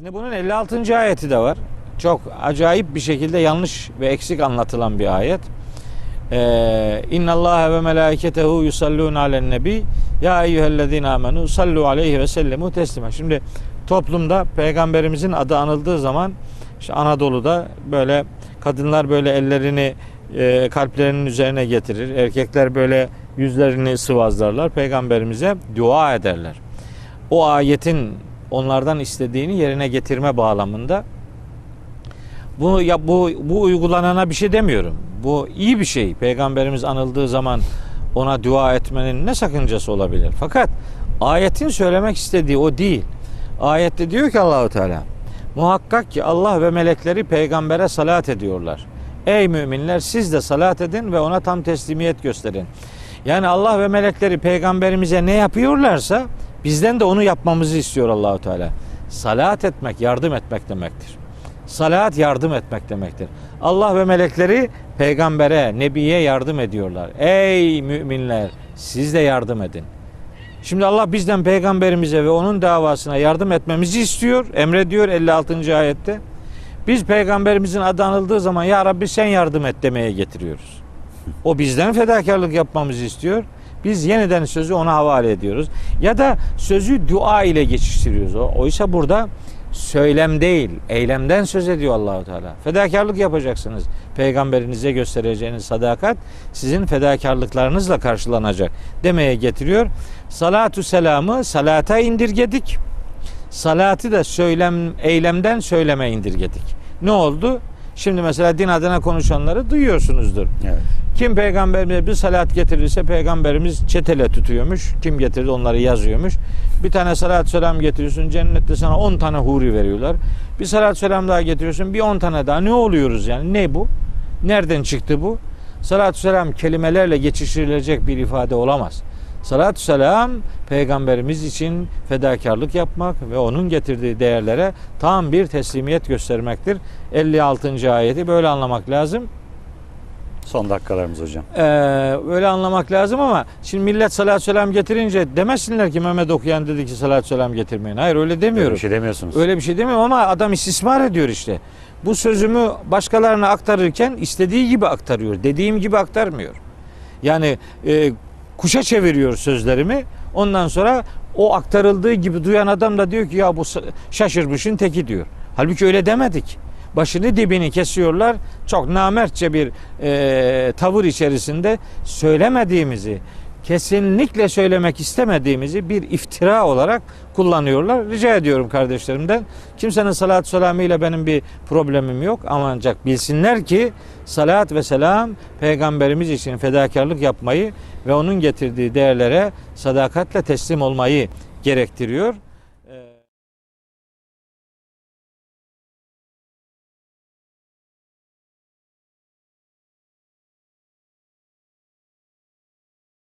Şimdi bunun 56. ayeti de var. Çok acayip bir şekilde yanlış ve eksik anlatılan bir ayet. Ee, İnna Allah ve melaiketehu yusallun alen nebi ya eyyühellezine amenu sallu aleyhi ve sellemu teslima. Şimdi toplumda peygamberimizin adı anıldığı zaman işte Anadolu'da böyle kadınlar böyle ellerini e, kalplerinin üzerine getirir. Erkekler böyle yüzlerini sıvazlarlar. Peygamberimize dua ederler. O ayetin onlardan istediğini yerine getirme bağlamında bu ya bu bu uygulanana bir şey demiyorum. Bu iyi bir şey. Peygamberimiz anıldığı zaman ona dua etmenin ne sakıncası olabilir? Fakat ayetin söylemek istediği o değil. Ayette diyor ki Allahu Teala muhakkak ki Allah ve melekleri peygambere salat ediyorlar. Ey müminler siz de salat edin ve ona tam teslimiyet gösterin. Yani Allah ve melekleri peygamberimize ne yapıyorlarsa bizden de onu yapmamızı istiyor Allahu Teala. Salat etmek, yardım etmek demektir. Salat yardım etmek demektir. Allah ve melekleri peygambere, nebiye yardım ediyorlar. Ey müminler siz de yardım edin. Şimdi Allah bizden peygamberimize ve onun davasına yardım etmemizi istiyor. Emrediyor 56. ayette. Biz peygamberimizin adı anıldığı zaman ya Rabbi sen yardım et demeye getiriyoruz. O bizden fedakarlık yapmamızı istiyor. Biz yeniden sözü ona havale ediyoruz. Ya da sözü dua ile geçiştiriyoruz. Oysa burada söylem değil, eylemden söz ediyor Allahu Teala. Fedakarlık yapacaksınız. Peygamberinize göstereceğiniz sadakat sizin fedakarlıklarınızla karşılanacak demeye getiriyor. Salatu selamı salata indirgedik. Salatı da söylem eylemden söyleme indirgedik. Ne oldu? Şimdi mesela din adına konuşanları duyuyorsunuzdur. Evet. Kim peygamberimize bir salat getirirse peygamberimiz çetele tutuyormuş. Kim getirdi onları yazıyormuş. Bir tane salat selam getiriyorsun cennette sana 10 tane huri veriyorlar. Bir salat selam daha getiriyorsun bir 10 tane daha. Ne oluyoruz yani? Ne bu? Nereden çıktı bu? Salat selam kelimelerle geçiştirilecek bir ifade olamaz. Salatü selam peygamberimiz için fedakarlık yapmak ve onun getirdiği değerlere tam bir teslimiyet göstermektir. 56. ayeti böyle anlamak lazım. Son dakikalarımız hocam. Ee, öyle anlamak lazım ama şimdi millet salatü selam getirince demesinler ki Mehmet okuyan dedi ki salatü selam getirmeyin. Hayır öyle demiyorum. bir şey demiyorsunuz. Öyle bir şey demiyorum ama adam istismar ediyor işte. Bu sözümü başkalarına aktarırken istediği gibi aktarıyor. Dediğim gibi aktarmıyor. Yani e, kuşa çeviriyor sözlerimi. Ondan sonra o aktarıldığı gibi duyan adam da diyor ki ya bu şaşırmışın teki diyor. Halbuki öyle demedik. Başını dibini kesiyorlar. Çok namertçe bir e, tavır içerisinde söylemediğimizi, kesinlikle söylemek istemediğimizi bir iftira olarak kullanıyorlar. Rica ediyorum kardeşlerimden. Kimsenin salat selamıyla benim bir problemim yok. Ama ancak bilsinler ki salat ve selam peygamberimiz için fedakarlık yapmayı ve onun getirdiği değerlere sadakatle teslim olmayı gerektiriyor.